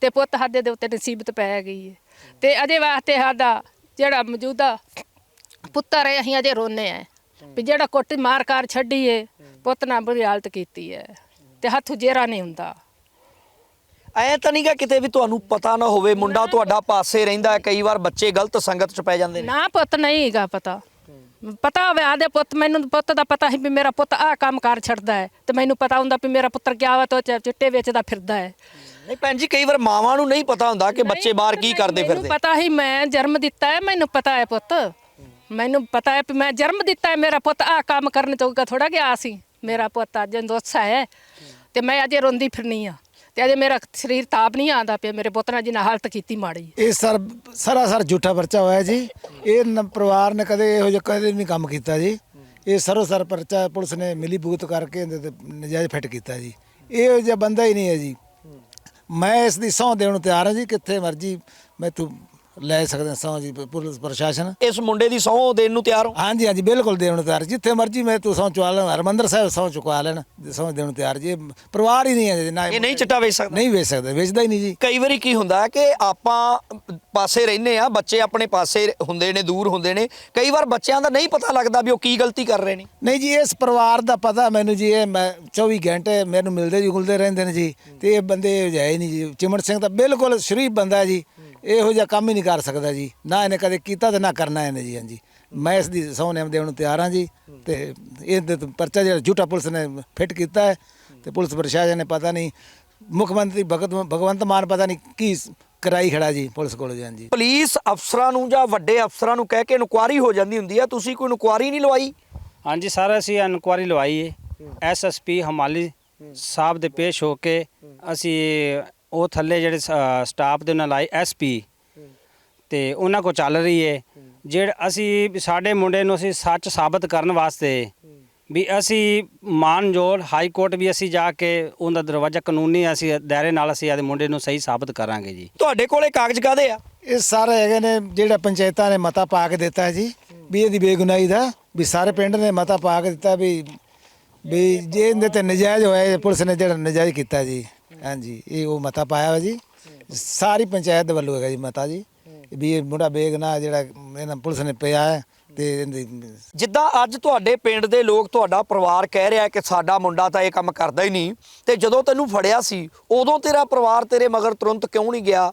ਤੇ ਪੁੱਤ ਹੱਦੇ ਦੇ ਉੱਤੇ ਨਸੀਬਤ ਪੈ ਗਈ ਹੈ ਤੇ ਅਜੇ ਵਾਸਤੇ ਸਾਡਾ ਜਿਹੜਾ ਮੌਜੂਦਾ ਪੁੱਤਰ ਹੈ ਅਸੀਂ ਅਜੇ ਰੋਨੇ ਆ ਵੀ ਜਿਹੜਾ ਕੁੱਟ ਮਾਰ ਕਾਰ ਛੱਡੀ ਏ ਪੁੱਤ ਨਾਲ ਬੁਰੀ ਹਾਲਤ ਕੀਤੀ ਹੈ ਤੇ ਹੱਥ ਜੇਰਾ ਨਹੀਂ ਹੁੰਦਾ। ਐ ਤਾਂ ਨਹੀਂਗਾ ਕਿਤੇ ਵੀ ਤੁਹਾਨੂੰ ਪਤਾ ਨਾ ਹੋਵੇ ਮੁੰਡਾ ਤੁਹਾਡਾ ਪਾਸੇ ਰਹਿੰਦਾ ਹੈ, ਕਈ ਵਾਰ ਬੱਚੇ ਗਲਤ ਸੰਗਤ 'ਚ ਪੈ ਜਾਂਦੇ ਨੇ। ਨਾ ਪੁੱਤ ਨਹੀਂ ਹੈਗਾ ਪਤਾ। ਪਤਾ ਹੋਵੇ ਆਦੇ ਪੁੱਤ ਮੈਨੂੰ ਪੁੱਤ ਦਾ ਪਤਾ ਸੀ ਵੀ ਮੇਰਾ ਪੁੱਤ ਆਹ ਕੰਮ ਕਾਰ ਛੱਡਦਾ ਹੈ ਤੇ ਮੈਨੂੰ ਪਤਾ ਹੁੰਦਾ ਵੀ ਮੇਰਾ ਪੁੱਤਰ ਗਿਆ ਵਾ ਤੋ ਚਿੱਟੇ ਵੇਚਦਾ ਫਿਰਦਾ ਹੈ। ਨਹੀਂ ਭੈਣ ਜੀ ਕਈ ਵਾਰ ਮਾਵਾਂ ਨੂੰ ਨਹੀਂ ਪਤਾ ਹੁੰਦਾ ਕਿ ਬੱਚੇ ਬਾਹਰ ਕੀ ਕਰਦੇ ਮੈਨੂੰ ਫਿਰਦੇ। ਪਤਾ ਹੀ ਮੈਂ ਜਨਮ ਦਿੱਤਾ ਹੈ ਮੈਨੂੰ ਪਤਾ ਹੈ ਪੁੱਤ। ਮੈਨੂੰ ਪਤਾ ਹੈ ਵੀ ਮੈਂ ਜਨਮ ਦਿੱਤਾ ਹੈ, ਮੇਰਾ ਪੁੱਤ ਆਹ ਕੰਮ ਕਰਨ ਚੋਗਾ ਥੋੜਾ ਗਿਆ ਸੀ। ਮੇਰਾ ਪੁੱਤ ਅੱਜ ਦੋਸਾ ਹੈ ਤੇ ਮੈਂ ਅਜੇ ਰੋਂਦੀ ਫਿਰਨੀ ਆ ਤੇ ਅਜੇ ਮੇਰਾ ਸਰੀਰ ਤਾਪ ਨਹੀਂ ਆਉਂਦਾ ਪਿਆ, ਮੇਰੇ ਪੁੱਤ ਨਾਲ ਜਿੰਨਾ ਹਾਲਤ ਕੀਤੀ ਮਾੜੀ। ਇਹ ਸਰ, ਸਰਾਸਰ ਝੂਠਾ ਪਰਚਾ ਹੋਇਆ ਜੀ। ਇਹ ਨ- ਪਰਿਵਾਰ ਨੇ ਕਦੇ ਇਹੋ ਜਿਹਾ ਕਦੇ ਨਹੀਂ ਕੰਮ ਕੀਤਾ ਜੀ। ਇਹ ਸਰੋ ਸਰ ਪਰਚਾ ਪੁਲਿਸ ਨੇ ਮਿਲੀ ਭੂਤ ਕਰਕੇ ਇਹਦੇ ਤੇ ਨਜਾਇਜ਼ ਫਿੱਟ ਕੀਤਾ ਜੀ। ਇਹੋ ਜਿਹਾ ਬੰਦਾ ਹੀ ਨਹੀਂ ਹੈ ਜੀ। ਮੈਂ ਇਸ ਦੀ ਸਹੁੰ ਦੇਣ ਨੂੰ ਤਿਆਰ ਹਾਂ ਜੀ, ਕਿੱਥੇ ਮਰਜ਼ੀ ਮੈਂ ਤੂੰ ਲੈ ਸਕਦਾ ਸਹੁੰ ਜੀ ਪੁਲਿਸ ਪ੍ਰਸ਼ਾਸਨ। ਇਸ ਮੁੰਡੇ ਦੀ ਸਹੁੰ ਦੇਣ ਨੂੰ ਤਿਆਰ ਹੋ? ਹਾਂਜੀ ਹਾਂਜੀ ਬਿਲਕੁਲ ਦੇਣ ਨੂੰ ਤਿਆਰ। ਜਿੱਥੇ ਮਰਜ਼ੀ ਮੈਂ ਤੂੰ ਸਹੁੰ ਚੁਕਾ ਲੈਣ ਹਰਮੰਦਰ ਸਾਹਿਬ ਸਹੁੰ ਚੁਕਾ ਲੈਣ ਸਹੁੰ ਦੇਣ ਨੂੰ ਤਿਆਰ। ਜੀ ਪਰਿਵਾਰ ਹੀ ਨਹੀਂ ਹੈ ਨਾ ਇਹ ਨਹੀਂ ਚਿੱਟਾ ਵੇਚ ਸਕਦਾ। ਨਹੀਂ ਵੇਚ ਸਕਦਾ ਵੇਚਦਾ ਹੀ ਨਹੀਂ ਜੀ। ਕਈ ਵਾਰੀ ਕੀ ਹੁੰਦਾ ਕਿ ਆਪਾਂ ਪਾਸੇ ਰਹਿੰਦੇ ਆ ਬੱਚੇ ਆਪਣੇ ਪਾਸੇ ਹੁੰਦੇ ਨੇ ਦੂਰ ਹੁੰਦੇ ਨੇ। ਕਈ ਵਾਰ ਬੱਚਿਆਂ ਦਾ ਨਹੀਂ ਪਤਾ ਲੱਗਦਾ ਵੀ ਉਹ ਕੀ ਗਲਤੀ ਕਰ ਰਹੇ ਨੇ। ਨਹੀਂ ਜੀ ਇਸ ਪਰਿਵਾਰ ਦਾ ਪਤਾ ਮੈਨੂੰ ਜੀ ਇਹ ਮੈਂ 24 ਘੰਟੇ ਮੈਨੂੰ ਮਿਲਦੇ ਜੁਲਦੇ ਰਹਿੰਦੇ ਨੇ ਜੀ। ਤੇ ਇਹ ਬੰਦੇ ਜਿਹੇ ਨਹੀਂ ਜੀ। ਚਿਮਨ ਸਿੰਘ ਤਾਂ ਬਿਲਕੁਲ ਸ਼ਰੀਫ ਬੰਦਾ ਜੀ। ਇਹੋ ਜਿਹਾ ਕੰਮ ਹੀ ਨਹੀਂ ਕਰ ਸਕਦਾ ਜੀ। ਨਾ ਇਹਨੇ ਕਦੇ ਕੀਤਾ ਤੇ ਨਾ ਕਰਨਾ ਇਹਨੇ ਜੀ ਹਾਂਜੀ। ਮੈਂ ਇਸ ਦੀ ਸਹੁੰ ਦੇਣ ਨੂੰ ਤਿਆਰ ਹਾਂ ਜੀ ਤੇ ਇਹਦੇ ਤੇ ਪਰਚਾ ਜਿਹੜਾ ਝੂਠਾ ਪੁਲਿਸ ਨੇ ਫਿੱਟ ਕੀਤਾ ਹੈ ਤੇ ਪੁਲਿਸ ਪ੍ਰਸ਼ਾਸਨ ਨੇ ਪਤਾ ਨਹੀਂ ਮੁੱਖ ਮੰਤਰੀ ਭਗਤ ਭਗਵੰਤ ਮਾਨ ਪਤਾ ਨਹੀਂ ਕੀ ਕਰਾਈ ਖੜਾ ਜੀ ਪੁਲਿਸ ਕੋਲ ਜੀ ਹਾਂਜੀ। ਪੁਲਿਸ ਅਫਸਰਾਂ ਨੂੰ ਜਾਂ ਵੱਡੇ ਅਫਸਰਾਂ ਨੂੰ ਕਹਿ ਕੇ ਇਨਕੁਆਰੀ ਹੋ ਜਾਂਦੀ ਹੁੰਦੀ ਆ ਤੁਸੀਂ ਕੋਈ ਇਨਕੁਆਰੀ ਨਹੀਂ ਲਵਾਈ? ਹਾਂਜੀ ਸਰ ਅਸੀਂ ਇਨਕੁਆਰੀ ਲਵਾਈ ਹੈ ਐਸਐਸਪੀ ਹਮਾਲੀ ਸਾਹਿਬ ਦੇ ਪੇਸ਼ ਹੋ ਕੇ ਅਸੀਂ ਉਹ ਥੱਲੇ ਜਿਹੜੇ ਸਟਾਫ ਦੇ ਨਾਲ ਆਏ ਐਸਪੀ ਤੇ ਉਹਨਾਂ ਕੋ ਚੱਲ ਰਹੀ ਹੈ ਜਿਹੜਾ ਅਸੀਂ ਸਾਡੇ ਮੁੰਡੇ ਨੂੰ ਅਸੀਂ ਸੱਚ ਸਾਬਤ ਕਰਨ ਵਾਸਤੇ ਵੀ ਅਸੀਂ ਮਾਨਜੋਲ ਹਾਈ ਕੋਰਟ ਵੀ ਅਸੀਂ ਜਾ ਕੇ ਉਹਦਾ ਦਰਵਾਜ਼ਾ ਕਾਨੂੰਨੀ ਅਸੀਂ ਦਾਇਰੇ ਨਾਲ ਅਸੀਂ ਆਦੇ ਮੁੰਡੇ ਨੂੰ ਸਹੀ ਸਾਬਤ ਕਰਾਂਗੇ ਜੀ। ਤੁਹਾਡੇ ਕੋਲੇ ਕਾਗਜ਼ ਕਾਦੇ ਆ? ਇਹ ਸਾਰੇ ਹੈਗੇ ਨੇ ਜਿਹੜਾ ਪੰਚਾਇਤਾਂ ਨੇ ਮਤਾ ਪਾ ਕੇ ਦਿੱਤਾ ਜੀ ਵੀ ਇਹਦੀ ਬੇਗੁਨਾਹੀ ਦਾ ਵੀ ਸਾਰੇ ਪਿੰਡ ਨੇ ਮਤਾ ਪਾ ਕੇ ਦਿੱਤਾ ਵੀ ਵੀ ਜੇ ਇਹਦੇ ਤੇ ਨਜਾਇਜ਼ ਹੋਇਆ ਪੁਲਿਸ ਨੇ ਜਿਹੜਾ ਨਜਾਇਜ਼ ਕੀਤਾ ਜੀ। ਹਾਂਜੀ, ਇਹ ਉਹ ਮਤਾ ਪਾਇਆ ਵਾ ਜੀ। ਸਾਰੀ ਪੰਚਾਇਤ ਦੇ ਵੱਲੋਂ ਹੈਗਾ ਜੀ ਮਤਾ ਜੀ। ਵੀ ਇਹ ਮੁੰਡਾ ਬੇਗੁਨਾਹ ਜਿਹੜਾ ਇਹਨਾਂ ਪੁਲਿਸ ਨੇ ਪਿਆ ਹੈ ਤੇ ਜਿੱਦਾਂ ਅੱਜ ਤੁਹਾਡੇ ਪਿੰਡ ਦੇ ਲੋਕ ਤੁਹਾਡਾ ਪਰਿਵਾਰ ਕਹਿ ਰਿਹਾ ਕਿ ਸਾਡਾ ਮੁੰਡਾ ਤਾਂ ਇਹ ਕੰਮ ਕਰਦਾ ਹੀ ਨਹੀਂ, ਤੇ ਜਦੋਂ ਤੈਨੂੰ ਫੜਿਆ ਸੀ, ਉਦੋਂ ਤੇਰਾ ਪਰਿਵਾਰ ਤੇਰੇ ਮਗਰ ਤੁਰੰਤ ਕਿਉਂ ਨਹੀਂ ਗਿਆ?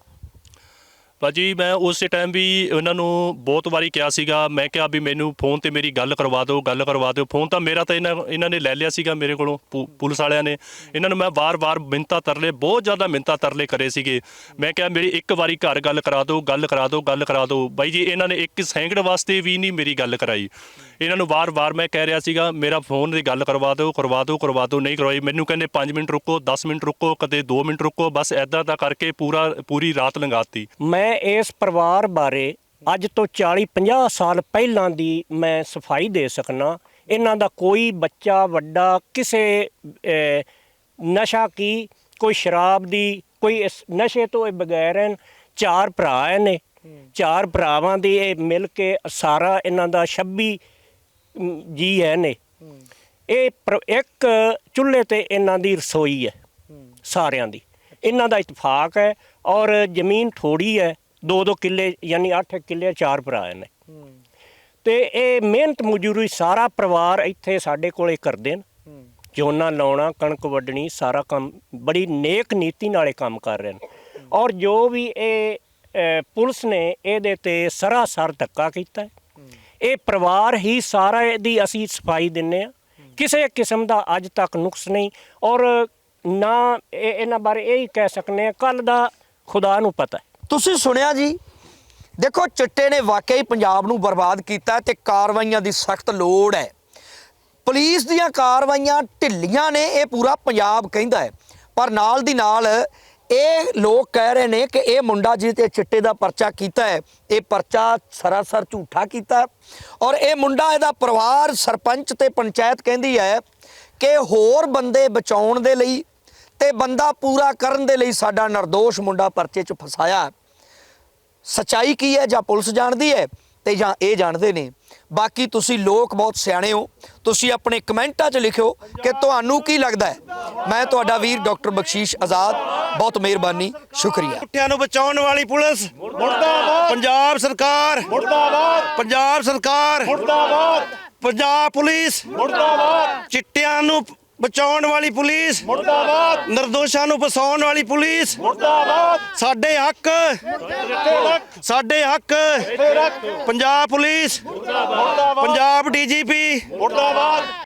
ਭਾਜੀ, ਮੈਂ ਉਸੇ ਟਾਈਮ ਵੀ ਉਹਨਾਂ ਨੂੰ ਬਹੁਤ ਵਾਰੀ ਕਿਹਾ ਸੀਗਾ। ਮੈਂ ਕਿਹਾ ਵੀ ਮੈਨੂੰ ਫੋਨ ਤੇ ਮੇਰੀ ਗੱਲ ਕਰਵਾ ਦਿਓ, ਗੱਲ ਕਰਵਾ ਦਿਓ। ਫੋਨ ਤਾਂ ਮੇਰਾ ਤਾਂ ਇਹਨਾਂ ਇਹਨਾਂ ਨੇ ਲੈ ਲਿਆ ਸੀਗਾ ਮੇਰੇ ਕੋਲੋਂ, ਪੁ- ਪੁਲਿਸ ਵਾਲਿਆਂ ਨੇ। ਇਹਨਾਂ ਨੂੰ ਮੈਂ ਵਾਰ-ਵਾਰ ਮਿੰਤਾ ਤਰਲੇ, ਬਹੁਤ ਜ਼ਿਆਦਾ ਮਿੰਤਾ ਤਰਲੇ ਕਰੇ ਸੀਗੇ। ਮੈਂ ਕਿਹਾ ਮੇਰੀ ਇੱਕ ਵਾਰੀ ਘਰ ਗੱਲ ਕਰਾ ਦਿਓ, ਗੱਲ ਕਰਾ ਦਿਓ, ਗੱਲ ਕਰਾ ਦਿਓ। ਬਾਈ ਜੀ, ਇਹਨਾਂ ਨੇ ਇੱਕ ਸੈਂਕੜ ਵਾਸਤੇ ਵੀ ਨਹੀਂ ਮੇਰੀ ਗੱਲ ਕਰਾਈ। ਇਹਨਾਂ ਨੂੰ ਵਾਰ-ਵਾਰ ਮੈਂ ਕਹਿ ਰਿਹਾ ਸੀਗਾ ਮੇਰਾ ਫੋਨ ਦੀ ਗੱਲ ਕਰਵਾ ਦਿਓ ਕਰਵਾ ਦਿਓ ਕਰਵਾ ਦਿਓ ਨਹੀਂ ਕਰਵਾਈ। ਮੈਨੂੰ ਕਹਿੰਦੇ 5 ਮਿੰਟ ਰੁਕੋ 10 ਮਿੰਟ ਰੁਕੋ ਕਦੇ 2 ਮਿੰਟ ਰੁਕੋ ਬਸ ਐਦਾਂ ਦਾ ਕਰਕੇ ਪੂਰਾ ਪੂਰੀ ਰਾਤ ਲੰਘਾਤੀ। ਮੈਂ ਇਸ ਪਰਿਵਾਰ ਬਾਰੇ ਅੱਜ ਤੋਂ 40 50 ਸਾਲ ਪਹਿਲਾਂ ਦੀ ਮੈਂ ਸਫ਼ਾਈ ਦੇ ਸਕਣਾ ਇਹਨਾਂ ਦਾ ਕੋਈ ਬੱਚਾ ਵੱਡਾ ਕਿਸੇ ਨਸ਼ਾ ਕੀ ਕੋਈ ਸ਼ਰਾਬ ਦੀ ਕੋਈ ਇਸ ਨਸ਼ੇ ਤੋਂ ਇਹ ਬਗੈਰ ਹਨ ਚਾਰ ਭਰਾ ਨੇ ਚਾਰ ਭਰਾਵਾਂ ਦੀ ਇਹ ਮਿਲ ਕੇ ਸਾਰਾ ਇਹਨਾਂ ਦਾ 26 ਮ, ਜੀ ਹੈ ਨੇ ਇਹ ਪ੍ਰ- ਇੱਕ ਚੁੱਲ੍ਹੇ ਤੇ ਇਹਨਾਂ ਦੀ ਰਸੋਈ ਹੈ ਸਾਰਿਆਂ ਦੀ। ਇਹਨਾਂ ਦਾ ਇਤਫਾਕ ਹੈ ਔਰ ਜ਼ਮੀਨ ਥੋੜੀ ਹੈ ਦੋ ਦੋ ਕਿੱਲੇ ਯਾਨੀ 8 ਕਿੱਲੇ ਚਾਰ ਭਰਾ ਨੇ ਤੇ ਇਹ ਮਿਹਨਤ ਮਜ਼ਦੂਰੀ ਸਾਰਾ ਪਰਿਵਾਰ ਇੱਥੇ ਸਾਡੇ ਕੋਲੇ ਕਰਦੇ ਨੇ। ਝੋਨਾ ਲਾਉਣਾ ਕਣਕ ਵੱਢਣੀ ਸਾਰਾ ਕੰਮ ਬੜੀ ਨੇਕ ਨੀਤੀ ਨਾਲੇ ਕੰਮ ਕਰ ਰਹੇ ਨੇ। ਔਰ ਜੋ ਵੀ ਇਹ ਅ, ਪੁਲਿਸ ਨੇ ਇਹਦੇ ਤੇ ਸਰਾਸਰ ਧੱਕਾ ਕੀਤਾ ਹੈ। ਇਹ ਪਰਿਵਾਰ ਹੀ ਸਾਰਾ ਇਹਦੀ ਅਸੀਂ ਸਫ਼ਾਈ ਦਿੰਨੇ ਆ। ਕਿਸੇ ਕਿਸਮ ਦਾ ਅੱਜ ਤੱਕ ਨੁਕਸ ਨਹੀਂ। ਔਰ ਨਾ ਇਹ- ਇਹਨਾਂ ਬਾਰੇ ਇਹ ਹੀ ਕਹਿ ਸਕਨੇ ਆ ਕੱਲ ਦਾ ਖੁਦਾ ਨੂੰ ਪਤਾ ਹੈ। ਤੁਸੀਂ ਸੁਣਿਆ ਜੀ? ਦੇਖੋ, ਚਿੱਟੇ ਨੇ ਵਾਕਈ ਪੰਜਾਬ ਨੂੰ ਬਰਬਾਦ ਕੀਤਾ ਹੈ ਤੇ ਕਾਰਵਾਈਆਂ ਦੀ ਸਖਤ ਲੋੜ ਹੈ। ਪੁਲਿਸ ਦੀਆਂ ਕਾਰਵਾਈਆਂ ਢਿੱਲੀਆਂ ਨੇ, ਇਹ ਪੂਰਾ ਪੰਜਾਬ ਕਹਿੰਦਾ ਹੈ। ਪਰ ਨਾਲ ਦੀ ਨਾਲ ਇਹ ਲੋਕ ਕਹਿ ਰਹੇ ਨੇ ਕਿ ਇਹ ਮੁੰਡਾ ਜਿਸ ਤੇ ਚਿੱਟੇ ਦਾ ਪਰਚਾ ਕੀਤਾ ਹੈ, ਇਹ ਪਰਚਾ ਸਰਾਸਰ ਝੂਠਾ ਕੀਤਾ ਔਰ ਇਹ ਮੁੰਡਾ ਇਹਦਾ ਪਰਿਵਾਰ ਸਰਪੰਚ ਤੇ ਪੰਚਾਇਤ ਕਹਿੰਦੀ ਹੈ ਕਿ ਹੋਰ ਬੰਦੇ ਬਚਾਉਣ ਦੇ ਲਈ ਤੇ ਬੰਦਾ ਪੂਰਾ ਕਰਨ ਦੇ ਲਈ ਸਾਡਾ નિર્ਦੋਸ਼ ਮੁੰਡਾ ਪਰਚੇ 'ਚ ਫਸਾਇਆ ਹੈ। ਸਚਾਈ ਕੀ ਹੈ ਜਾਂ ਪੁਲਿਸ ਜਾਣਦੀ ਹੈ ਤੇ ਜਾਂ ਇਹ ਜਾਣਦੇ ਨੇ ਬਾਕੀ ਤੁਸੀਂ ਲੋਕ ਬਹੁਤ ਸਿਆਣੇ ਹੋ ਤੁਸੀਂ ਆਪਣੇ ਕਮੈਂਟਾਂ 'ਚ ਲਿਖਿਓ ਕਿ ਤੁਹਾਨੂੰ ਕੀ ਲੱਗਦਾ ਹੈ। ਮੈਂ ਤੁਹਾਡਾ ਵੀਰ ਡਾਕਟਰ ਬਖਸ਼ੀਸ਼ ਆਜ਼ਾਦ ਬਹੁਤ ਮਿਹਰਬਾਨੀ ਸ਼ੁਕਰੀਆ। ਕੁੱਟਿਆਂ ਨੂੰ ਬਚਾਉਣ ਵਾਲੀ ਪੁਲਿਸ ਮੁਰਦਾਬਾਦ। ਪੰਜਾਬ ਸਰਕਾਰ ਮੁਰਦਾਬਾਦ। ਪੰਜਾਬ ਸਰਕਾਰ ਮੁਰਦਾਬਾਦ। ਪੰਜਾਬ ਪੁਲਿਸ ਮੁਰਦਾਬਾਦ। ਚਿੱਟਿਆਂ ਨੂੰ ਬਚਾਉਣ ਵਾਲੀ ਪੁਲਿਸ। ਮੁਰਦਾਬਾਦ। ਨਿਰਦੋਸ਼ਾਂ ਨੂੰ ਫਸਾਉਣ ਵਾਲੀ ਪੁਲਿਸ। ਮੁਰਦਾਬਾਦ। ਸਾਡੇ ਹੱਕ। ਸਾਡੇ ਹੱਕ। ਪੰਜਾਬ ਪੁਲਿਸ। ਮੁਰਦਾਬਾਦ। ਪੰਜਾਬ ਡੀਜੀਪੀ। ਮੁਰਦਾਬਾਦ।